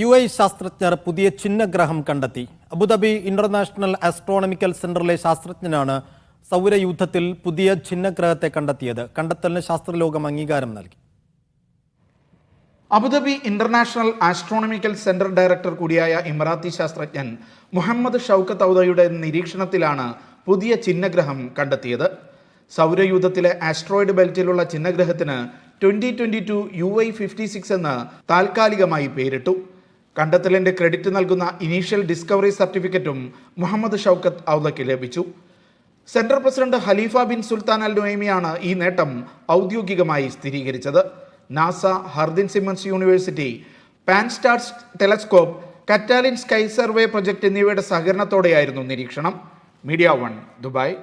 U I ശാസ്ത്രജ്ഞർ പുതിയ ചിഹ്നഗ്രഹം കണ്ടെത്തി. അബുദാബി ഇന്റർനാഷണൽ ആസ്ട്രോണമിക്കൽ സെന്ററിലെ ശാസ്ത്രജ്ഞനാണ് സൗരയൂഥത്തിൽ പുതിയ ചിഹ്നഗ്രഹത്തെ കണ്ടെത്തിയത്. കണ്ടെത്തലിന് ശാസ്ത്രലോകം അംഗീകാരം നൽകി. Abu Dhabi international astronomical center director കൂടിയായ ഇമറാത്തി ശാസ്ത്രജ്ഞൻ മുഹമ്മദ് ഷൗക്കത്ത് ഔദയുടെ നിരീക്ഷണത്തിലാണ് പുതിയ ചിഹ്നഗ്രഹം കണ്ടെത്തിയത്. സൗരയൂഥത്തിലെ ആസ്ട്രോയിഡ് ബെൽറ്റിലുള്ള ചിഹ്നഗ്രഹത്തിന് twenty twenty two U I fifty six എന്ന് താൽക്കാലികമായി പേരിട്ടു. കണ്ടെത്തലിന്റെ ക്രെഡിറ്റ് നൽകുന്ന ഇനീഷ്യൽ ഡിസ്കവറി സർട്ടിഫിക്കറ്റും മുഹമ്മദ് ഷൗക്കത്ത് ഔദക്ക് ലഭിച്ചു. Central president Khalifa bin Sultan Al നൊയ്മിയാണ് ഈ നേട്ടം ഔദ്യോഗികമായി സ്ഥിരീകരിച്ചത്. NASA Hardin Simmons University Pan STARRS telescope Catalina sky survey project എന്നിവയുടെ സഹകരണത്തോടെയായിരുന്നു നിരീക്ഷണം. Media One Dubai.